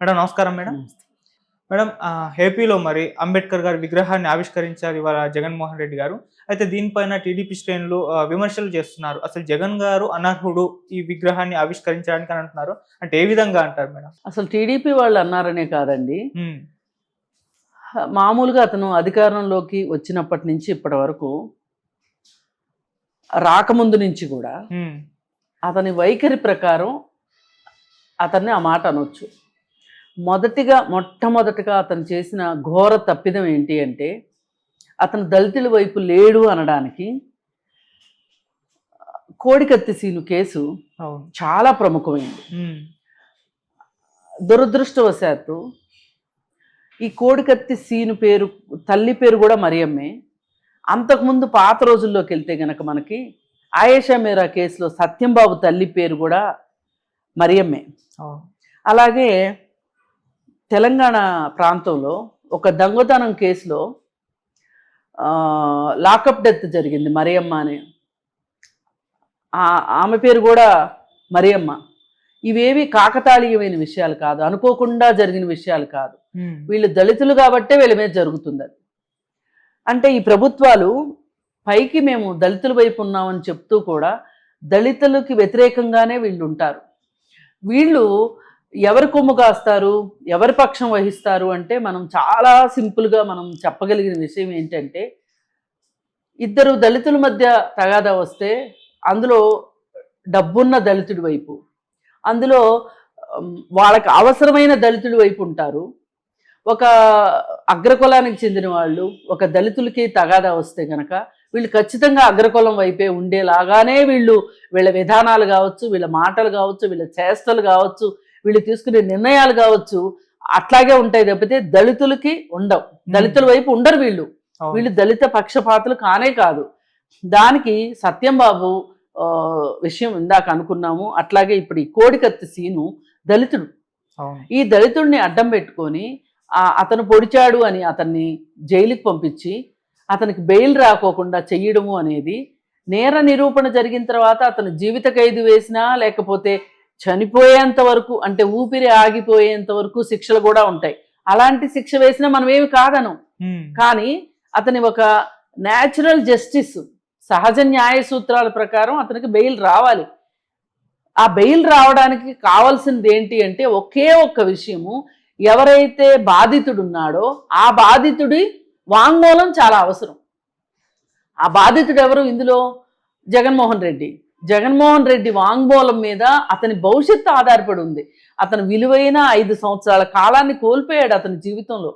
Madam నమస్కారం madam. Madam ఏపీలో మరి అంబేద్కర్ గారి విగ్రహాన్ని ఆవిష్కరించారు ఇవాళ జగన్మోహన్ రెడ్డి గారు. అయితే దీనిపైన టీడీపీ శ్రేణులు విమర్శలు చేస్తున్నారు. అసలు జగన్ గారు అనర్హుడు ఈ విగ్రహాన్ని ఆవిష్కరించడానికి అని అంటున్నారు. అంటే ఏ విధంగా అంటారు మేడం? అసలు టీడీపీ వాళ్ళు అన్నారనే కాదండి. మామూలుగా అతను అధికారంలోకి వచ్చినప్పటి నుంచి ఇప్పటి వరకు రాకముందు నుంచి కూడా అతని వైఖరి ప్రకారం అతన్ని ఆ మాట అనొచ్చు. మొదటిగా మొట్టమొదటిగా అతను చేసిన ఘోర తప్పిదం ఏంటి అంటే అతను దళితుల వైపు లేడు అనడానికి కోడికత్తి సీను కేసు చాలా ప్రముఖమైంది. దురదృష్టవశాత్తు ఈ కోడికత్తి సీను పేరు తల్లి పేరు కూడా మరియమ్మే. అంతకుముందు పాత రోజుల్లోకి వెళ్తే గనక మనకి ఆయేషా మీరా కేసులో సత్యంబాబు తల్లి పేరు కూడా మరియమ్మే. అలాగే తెలంగాణ ప్రాంతంలో ఒక దొంగతనం కేసులో లాకప్ డెత్ జరిగింది మరియమ్మ అని. ఆ- ఆమె పేరు కూడా మరియమ్మ. ఇవేవి కాకతాళీయమైన విషయాలు కాదు అనుకోకుండా జరిగిన విషయాలు కాదు. వీళ్ళు దళితులు కాబట్టే వీళ్ళ మీద జరుగుతుంది అది. అంటే ఈ ప్రభుత్వాలు పైకి మేము దళితుల వైపు ఉన్నామని చెప్తూ కూడా దళితులకి వ్యతిరేకంగానే వీళ్ళు ఉంటారు. వీళ్ళు ఎవరు కొమ్ము కాస్తారు ఎవరి పక్షం వహిస్తారు అంటే మనం చాలా సింపుల్గా మనం చెప్పగలిగిన విషయం ఏంటంటే ఇద్దరు దళితుల మధ్య తగాదా వస్తే అందులో డబ్బున్న దళితుడి వైపు అందులో వాళ్ళకి అవసరమైన దళితుడి వైపు ఉంటారు. ఒక అగ్రకులానికి చెందిన వాళ్ళు ఒక దళితులకి తగాదా వస్తే కనుక వీళ్ళు ఖచ్చితంగా అగ్రకులం వైపే ఉండేలాగానే వీళ్ళు వీళ్ళ విధానాలు కావచ్చు వీళ్ళ మాటలు కావచ్చు వీళ్ళ చేష్టలు కావచ్చు వీళ్ళు తీసుకునే నిర్ణయాలు కావచ్చు అట్లాగే ఉంటాయి తప్పితే దళితులకి ఉండవు. దళితుల వైపు ఉండరు వీళ్ళు. వీళ్ళు దళిత పక్షపాతులు కానే కాదు. దానికి సత్యం బాబు విషయం ఇందాక అనుకున్నాము. అట్లాగే ఇప్పుడు ఈ కోడికత్తి సీను దళితుడు. ఈ దళితుడిని అడ్డం పెట్టుకొని అతను పొడిచాడు అని అతన్ని జైలుకి పంపించి అతనికి బెయిల్ రాకోకుండా చెయ్యడము అనేది నేర నిరూపణ జరిగిన తర్వాత అతను జీవిత ఖైదు వేసినా లేకపోతే చనిపోయేంత వరకు అంటే ఊపిరి ఆగిపోయేంత వరకు శిక్షలు కూడా ఉంటాయి. అలాంటి శిక్ష వేసినా మనం ఏమి కాదను. కానీ అతని ఒక న్యాచురల్ జస్టిస్ సహజ న్యాయ సూత్రాల ప్రకారం అతనికి బెయిల్ రావాలి. ఆ బెయిల్ రావడానికి కావాల్సింది ఏంటి అంటే ఒకే ఒక్క విషయము. ఎవరైతే బాధితుడు ఉన్నాడో ఆ బాధితుడి వాంగ్మూలం చాలా అవసరం. ఆ బాధితుడు ఎవరు? ఇందులో జగన్మోహన్ రెడ్డి. జగన్మోహన్ రెడ్డి వాంగ్మూలం మీద అతని భవిష్యత్తు ఆధారపడి ఉంది. అతను విలువైన ఐదు సంవత్సరాల కాలాన్ని కోల్పోయాడు అతని జీవితంలో.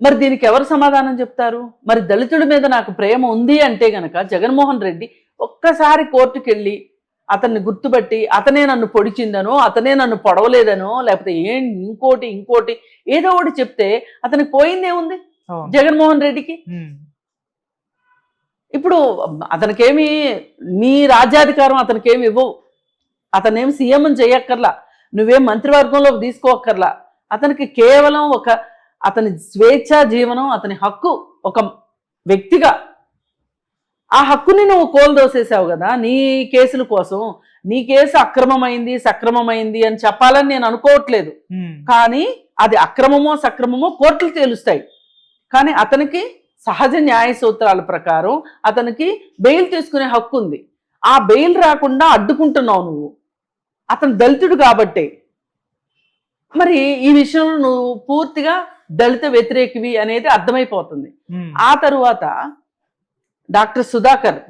మరి దీనికి ఎవరు సమాధానం చెప్తారు? మరి దళితుడి మీద నాకు ప్రేమ ఉంది అంటే గనక జగన్మోహన్ రెడ్డి ఒక్కసారి కోర్టుకు వెళ్ళి అతన్ని గుర్తుపట్టి అతనే నన్ను పొడిచిందనో అతనే నన్ను పొడవలేదనో లేకపోతే ఏం ఇంకోటి ఇంకోటి ఏదో ఒకటి చెప్తే అతనికి పోయిందేముంది? జగన్మోహన్ రెడ్డికి? ఇప్పుడు అతనికేమి నీ రాజ్యాధికారం అతనికేమి ఇవ్వవు. అతనేమి సీఎం చేయక్కర్లా నువ్వేం మంత్రివర్గంలోకి తీసుకోక్కర్లా. అతనికి కేవలం ఒక అతని స్వేచ్ఛా జీవనం అతని హక్కు ఒక వ్యక్తిగా. ఆ హక్కుని నువ్వు కోల్దోసేసావు కదా నీ కేసుల కోసం. నీ కేసు అక్రమమైంది సక్రమమైంది అని చెప్పాలని నేను అనుకోవట్లేదు. కానీ అది అక్రమమో సక్రమమో కోర్టులు తేలుస్తాయి. కానీ అతనికి సహజ న్యాయ సూత్రాల ప్రకారం అతనికి బెయిల్ తీసుకునే హక్కు ఉంది. ఆ బెయిల్ రాకుండా అడ్డుకుంటున్నావు నువ్వు. అతను దళితుడు కాబట్టే. మరి ఈ విషయంలో నువ్వు పూర్తిగా దళిత వ్యతిరేకివి అనేది అర్థమైపోతుంది. ఆ తరువాత డాక్టర్ సుధాకర్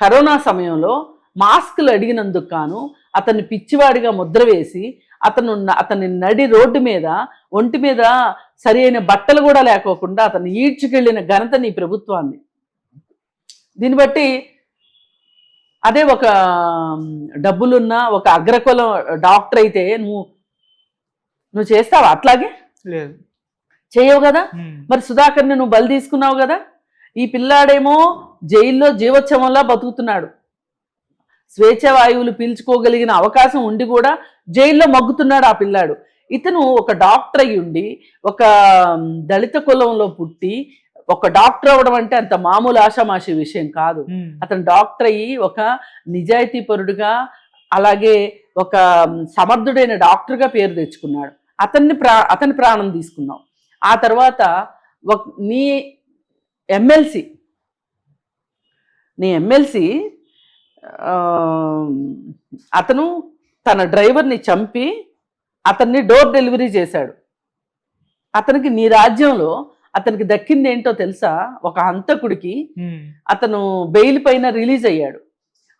కరోనా సమయంలో మాస్కులు అడిగినందుకు గాను అతన్ని పిచ్చివాడిగా ముద్ర వేసి అతను అతని నడి రోడ్డు మీద ఒంటి మీద సరి అయిన బట్టలు కూడా లేకోకుండా అతను ఈడ్చుకెళ్ళిన ఘనత నీ ప్రభుత్వాన్ని. దీన్ని బట్టి అదే ఒక డబ్బులున్న ఒక అగ్రకులం డాక్టర్ అయితే నువ్వు నువ్వు చేస్తావా అట్లాగే? లేదు. చేయవు కదా? మరి సుధాకర్ని నువ్వు బలి తీసుకున్నావు కదా? ఈ పిల్లాడేమో జైల్లో జీవోత్సవంలా బతుకుతున్నాడు. స్వేచ్ఛ వాయువులు పీల్చుకోగలిగిన అవకాశం ఉండి కూడా జైల్లో మగ్గుతున్నాడు ఆ పిల్లాడు. ఇతను ఒక డాక్టర్ అయి ఉండి ఒక దళిత కులంలో పుట్టి ఒక డాక్టర్ అవ్వడం అంటే అంత మామూలు ఆషామాషి విషయం కాదు. అతను డాక్టర్ అయ్యి ఒక నిజాయితీ పరుడుగా అలాగే ఒక సమర్థుడైన డాక్టర్గా పేరు తెచ్చుకున్నాడు. అతన్ని ప్రా అతని ప్రాణం తీసుకున్నావు ఆ తర్వాత ఒక నీ ఎమ్మెల్సీ నీ ఎమ్మెల్సీ అతను తన డ్రైవర్ని చంపి అతన్ని డోర్ డెలివరీ చేశాడు. అతనికి నీ రాజ్యంలో అతనికి దక్కింది ఏంటో తెలుసా? ఒక హంతకుడికి అతను బెయిల్ పైన రిలీజ్ అయ్యాడు.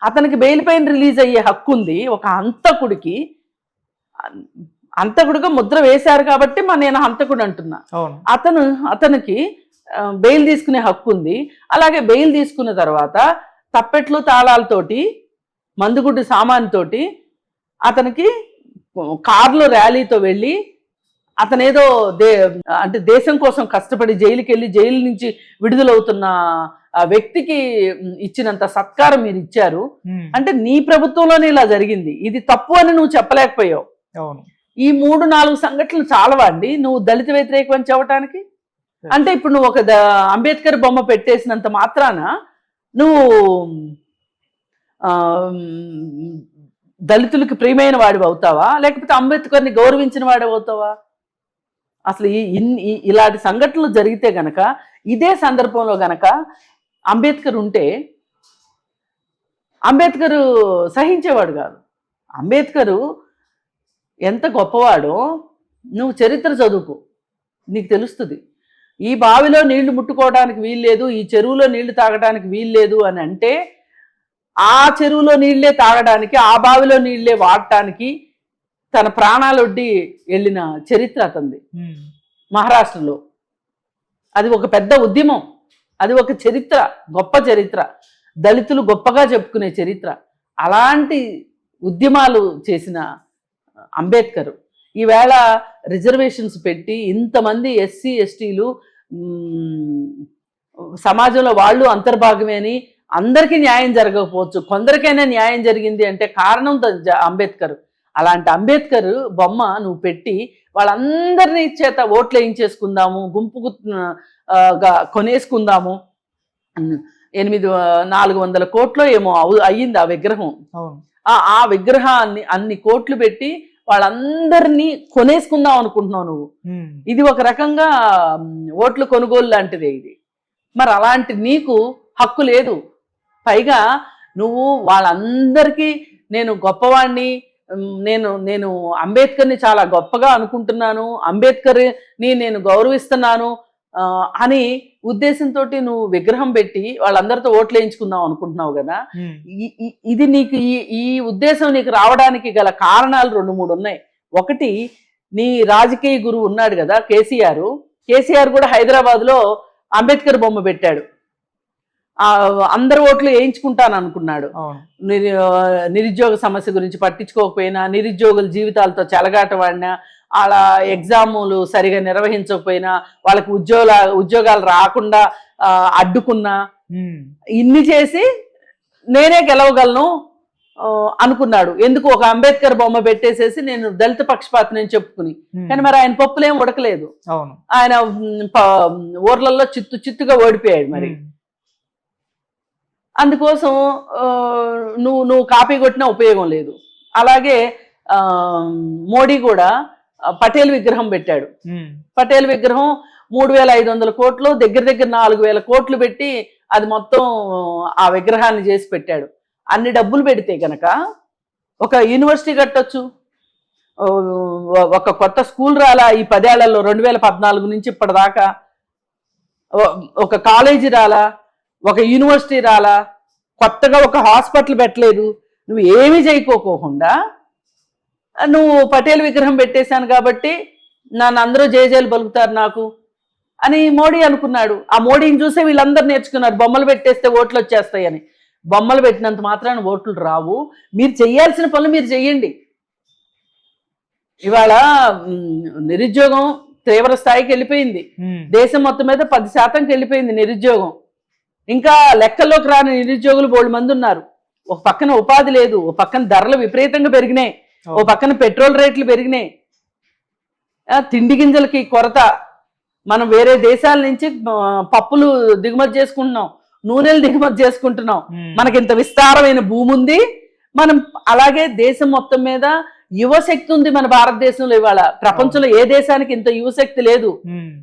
అతనికి బెయిల్ పైన రిలీజ్ అయ్యే హక్కు ఉంది. ఒక హంతకుడికి హంతకుడిగా ముద్ర వేశారు కాబట్టి మన నేను హంతకుడు అంటున్నా. అతను అతనికి బెయిల్ తీసుకునే హక్కు ఉంది. అలాగే బెయిల్ తీసుకున్న తర్వాత తప్పెట్లు తాళాలతోటి మందుగుడ్డు సామాన్తోటి అతనికి కార్లో ర్యాలీతో వెళ్ళి అతనేదో దే అంటే దేశం కోసం కష్టపడి జైలుకి వెళ్ళి జైలు నుంచి విడుదలవుతున్న ఆ వ్యక్తికి ఇచ్చినంత సత్కారం మీరు ఇచ్చారు. అంటే నీ ప్రభుత్వంలోనే ఇలా జరిగింది. ఇది తప్పు అని నువ్వు చెప్పలేకపోయావు. ఈ మూడు నాలుగు సంఘటనలు చాలవా అండి? నువ్వు దళిత వ్యతిరేకం అని చెప్పడానికి అంటే ఇప్పుడు నువ్వు ఒక అంబేద్కర్ బొమ్మ పెట్టేసినంత మాత్రాన నువ్వు దళితులకు ప్రియమైన వాడివి అవుతావా? లేకపోతే అంబేద్కర్ని గౌరవించిన వాడివి అవుతావా? అసలు ఈ ఇన్- ఈ- ఇలాంటి సంఘటనలు జరిగితే గనక ఇదే సందర్భంలో గనక అంబేద్కర్ ఉంటే అంబేద్కర్ సహించేవాడు కాదు. అంబేద్కరు ఎంత గొప్పవాడో నువ్వు చరిత్ర చదువుకో నీకు తెలుస్తుంది. ఈ బావిలో నీళ్ళు ముట్టుకోవడానికి వీల్లేదు ఈ చెరువులో నీళ్ళు తాగడానికి వీల్లేదు అని అంటే ఆ చెరువులో నీళ్ళే తాగడానికి ఆ బావిలో నీళ్ళే వాడటానికి తన ప్రాణాలొడ్డి వెళ్ళిన చరిత్ర అతంది మహారాష్ట్రలో. అది ఒక పెద్ద ఉద్యమం. అది ఒక చరిత్ర గొప్ప చరిత్ర. దళితులు గొప్పగా చెప్పుకునే చరిత్ర. అలాంటి ఉద్యమాలు చేసిన అంబేద్కర్. ఈవేళ రిజర్వేషన్స్ పెట్టి ఇంతమంది ఎస్సీ ఎస్టీలు సమాజంలో వాళ్ళు అంతర్భాగమే అని అందరికీ న్యాయం జరగకపోవచ్చు. కొందరికైనా న్యాయం జరిగింది అంటే కారణం అంబేద్కర్. అలాంటి అంబేద్కర్ బొమ్మ నువ్వు పెట్టి వాళ్ళందరినీ చేత ఓట్లు వేయించేసుకుందాము గుంపు కొనేసుకుందాము. ఎనిమిది నాలుగు వందల కోట్లు ఏమో అవు- అయ్యింది ఆ విగ్రహం. ఆ ఆ విగ్రహాన్ని అన్ని కోట్లు పెట్టి వాళ్ళందరినీ కొనేసుకుందాం అనుకుంటున్నావు నువ్వు. ఇది ఒక రకంగా ఓట్ల కొనుగోలు లాంటిదే ఇది. మరి అలాంటి నీకు హక్కు లేదు. పైగా నువ్వు వాళ్ళందరికీ నేను గొప్పవాణ్ణి నేను నేను అంబేద్కర్ని చాలా గొప్పగా అనుకుంటున్నాను అంబేద్కర్ని నేను గౌరవిస్తున్నాను అని ఉద్దేశంతో నువ్వు విగ్రహం పెట్టి వాళ్ళందరితో ఓట్లు వేయించుకుందాం అనుకుంటున్నావు కదా. ఇది నీకు ఈ ఈ ఉద్దేశం నీకు రావడానికి గల కారణాలు రెండు మూడు ఉన్నాయి. ఒకటి నీ రాజకీయ గురువు ఉన్నాడు కదా కేసీఆర్. కేసీఆర్ కూడా హైదరాబాద్లో అంబేద్కర్ బొమ్మ పెట్టాడు. అందరు ఓట్లు వేయించుకుంటాను అనుకున్నాడు. నిరుద్యోగ సమస్య గురించి పట్టించుకోకపోయినా నిరుద్యోగుల జీవితాలతో చెలగాటవాడినా వాళ్ళ ఎగ్జాములు సరిగా నిర్వహించకపోయినా వాళ్ళకి ఉద్యోగాల ఉద్యోగాలు రాకుండా అడ్డుకున్నా ఇన్ని చేసి నేనే గెలవగలను అనుకున్నాడు. ఎందుకు ఒక అంబేద్కర్ బొమ్మ పెట్టేసేసి నేను దళిత పక్షపాతి నేను చెప్పుకుని. కానీ మరి ఆయన పప్పులేం ఉడకలేదు. అవును. ఆయన ఊర్లలో చిత్తు చిత్తుగా ఓడిపోయాడు మరి. అందుకోసం నువ్వు నువ్వు కాపీ కొట్టినా ఉపయోగం లేదు. అలాగే మోడీ కూడా పటేల్ విగ్రహం పెట్టాడు. పటేల్ విగ్రహం మూడు వేల ఐదు వందల కోట్లు దగ్గర దగ్గర నాలుగు వేల కోట్లు పెట్టి అది మొత్తం ఆ విగ్రహాన్ని చేసి పెట్టాడు. అన్ని డబ్బులు పెడితే గనక ఒక యూనివర్సిటీ కట్టొచ్చు. ఒక కొత్త స్కూల్ రాలా ఈ పదేళ్ళలో రెండు వేల పద్నాలుగు నుంచి ఇప్పటిదాకా ఒక కాలేజీ రాలా ఒక యూనివర్సిటీ రాలా? కొత్తగా ఒక హాస్పిటల్ పెట్టలేదు. నువ్వు ఏమీ చేయకోకోకుండా నువ్వు పటేల్ విగ్రహం పెట్టేశాను కాబట్టి నన్ను అందరూ జయజయలు పలుకుతారు నాకు అని మోడీ అనుకున్నాడు. ఆ మోడీని చూసే వీళ్ళందరూ నేర్చుకున్నారు. బొమ్మలు పెట్టేస్తే ఓట్లు వచ్చేస్తాయని. బొమ్మలు పెట్టినంత మాత్రాన ఓట్లు రావు. మీరు చేయాల్సిన పనులు మీరు చెయ్యండి ఇవాళ నిరుద్యోగం తీవ్ర స్థాయికి వెళ్ళిపోయింది. దేశం మొత్తం మీద పది శాతంకి వెళ్ళిపోయింది నిరుద్యోగం. ఇంకా లెక్కల్లోకి రాని నిరుద్యోగులు బోడు మంది ఉన్నారు. ఒక పక్కన ఉపాధి లేదు ఒక పక్కన ధరలు విపరీతంగా పెరిగినాయి ఓ పక్కన పెట్రోల్ రేట్లు పెరిగినాయి. తిండి గింజలకి కొరత. మనం వేరే దేశాల నుంచి పప్పులు దిగుమతి చేసుకుంటున్నాం నూనెలు దిగుమతి చేసుకుంటున్నాం. మనకి ఇంత విస్తారమైన భూమి ఉంది మనం అలాగే దేశం మొత్తం మీద యువశక్తి ఉంది మన భారతదేశంలో ఇవాళ. ప్రపంచంలో ఏ దేశానికి ఇంత యువశక్తి లేదు.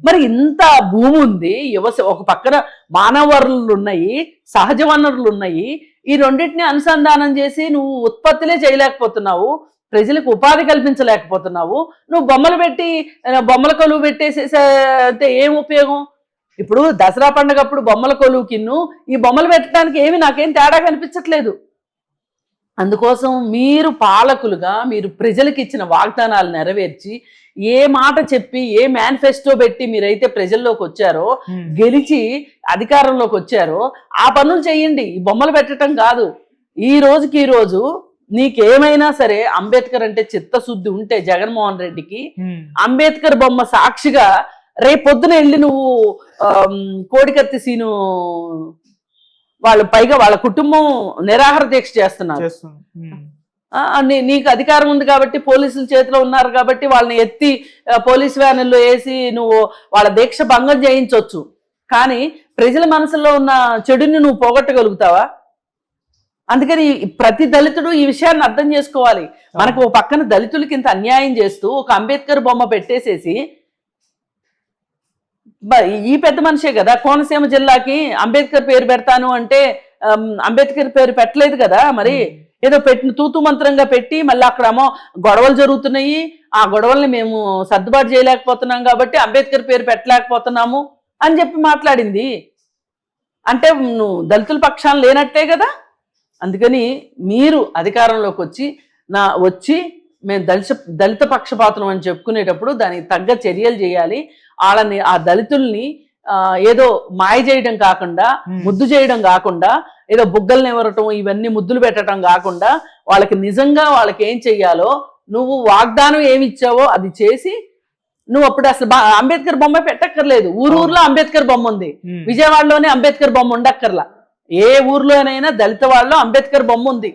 మరి ఇంత భూమి ఉంది యువ ఒక పక్కన మానవ వనరులు ఉన్నాయి సహజ వనరులు ఉన్నాయి. ఈ రెండింటిని అనుసంధానం చేసి నువ్వు ఉత్పత్తిలే చేయలేకపోతున్నావు ప్రజలకు ఉపాధి కల్పించలేకపోతున్నావు. నువ్వు బొమ్మలు పెట్టి బొమ్మల కొలువు పెట్టేసేసే అంటే ఏం ఉపయోగం? ఇప్పుడు దసరా పండగప్పుడు బొమ్మల కొలువు కిన్ను ఈ బొమ్మలు పెట్టడానికి ఏమి నాకేం తేడా కనిపించట్లేదు. అందుకోసం మీరు పాలకులుగా మీరు ప్రజలకు ఇచ్చిన వాగ్దానాలు నెరవేర్చి ఏ మాట చెప్పి ఏ మేనిఫెస్టో పెట్టి మీరైతే ప్రజల్లోకి వచ్చారో గెలిచి అధికారంలోకి వచ్చారో ఆ పనులు చేయండి. ఈ బొమ్మలు పెట్టడం కాదు. ఈ రోజుకి ఈ రోజు నీకేమైనా సరే అంబేద్కర్ అంటే చిత్తశుద్ధి ఉంటే జగన్మోహన్ రెడ్డికి అంబేద్కర్ బొమ్మ సాక్షిగా రేపు పొద్దున వెళ్ళి నువ్వు కోడికత్తి సీను వాళ్ళు పైగా వాళ్ళ కుటుంబం నిరాహార దీక్ష చేస్తున్నారు. నీకు అధికారం ఉంది కాబట్టి పోలీసుల చేతిలో ఉన్నారు కాబట్టి వాళ్ళని ఎత్తి పోలీస్ వ్యానుల్లో వేసి నువ్వు వాళ్ళ దీక్ష భంగం చేయించవచ్చు కానీ ప్రజల మనసులో ఉన్న చెడుని నువ్వు పోగొట్టగలుగుతావా? అందుకని ప్రతి దళితుడు ఈ విషయాన్ని అర్థం చేసుకోవాలి. మనకు ఓ పక్కన దళితులకి ఇంత అన్యాయం చేస్తూ ఒక అంబేద్కర్ బొమ్మ పెట్టేసేసి ఈ పెద్ద మనిషే కదా. కోనసీమ జిల్లాకి అంబేద్కర్ పేరు పెడతాను అంటే అంబేద్కర్ పేరు పెట్టలేదు కదా మరి. ఏదో పెట్టిన తూతు మంత్రంగా పెట్టి మళ్ళీ అక్కడేమో గొడవలు జరుగుతున్నాయి. ఆ గొడవల్ని మేము సర్దుబాటు చేయలేకపోతున్నాం కాబట్టి అంబేద్కర్ పేరు పెట్టలేకపోతున్నాము అని చెప్పి మాట్లాడింది. అంటే నువ్వు దళితుల పక్షాన లేనట్టే కదా. అందుకని మీరు అధికారంలోకి వచ్చి నా వచ్చి మేము దళిత దళిత పక్షపాతం అని చెప్పుకునేటప్పుడు దానికి తగ్గ చర్యలు చేయాలి. వాళ్ళని ఆ దళితుల్ని ఆ, ఏదో మాయ చేయడం కాకుండా. ముద్దు చేయడం కాకుండా ఏదో బుగ్గల్ని ఎవరటం ఇవన్నీ ముద్దులు పెట్టడం కాకుండా వాళ్ళకి నిజంగా వాళ్ళకి ఏం చెయ్యాలో నువ్వు వాగ్దానం ఏమి ఇచ్చావో అది చేసి నువ్వు అప్పుడు అసలు అంబేద్కర్ బొమ్మ పెట్టక్కర్లేదు. ఊరు ఊర్లో అంబేద్కర్ బొమ్మ ఉంది. విజయవాడలోనే అంబేద్కర్ బొమ్మ ఉండక్కర్లా. ఏ ఊర్లోనైనా దళిత వాళ్ళలో అంబేద్కర్ బొమ్మ ఉంది.